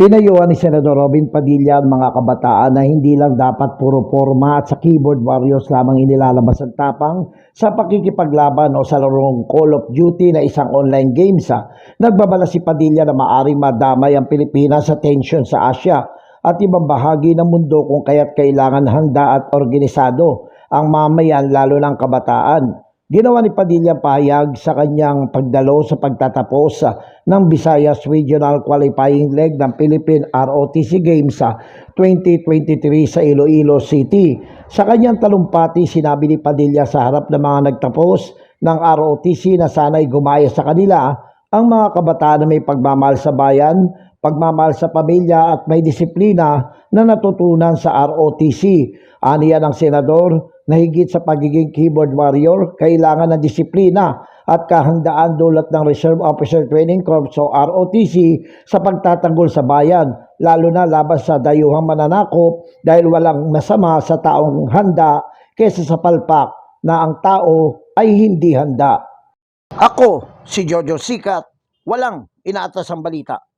Pinayuhan ni Senador Robin Padilla ang mga kabataan na hindi lang dapat puro forma at sa keyboard warriors lamang inilalabas ang tapang sa pakikipaglaban o sa larong Call of Duty na isang online game sa nagbabala si Padilla na maaring madamay ang Pilipinas sa tension sa Asia at ibang bahagi ng mundo kung kaya't kailangan handa at organisado ang mamayan lalo ng kabataan. Ginawa ni Padilla ang pahayag sa kanyang pagdalo sa pagtatapos ah, ng Visayas Regional Qualifying Leg ng Philippine ROTC Games sa 2023 sa Iloilo City. Sa kanyang talumpati, sinabi ni Padilla sa harap ng mga nagtapos ng ROTC na sana'y gumaya sa kanila ang mga kabataan na may pagmamahal sa bayan, pagmamahal sa pamilya at may disiplina na natutunan sa ROTC. Aniya ng senador na higit sa pagiging keyboard warrior, kailangan ng disiplina at kahandaan dulot ng Reserve Officer Training Corps o ROTC sa pagtatanggol sa bayan, lalo na laban sa dayuhang mananakop dahil walang masama sa taong handa kesa sa palpak na ang tao ay hindi handa. Ako, si Jojo Sikat, walang inaatas ang balita.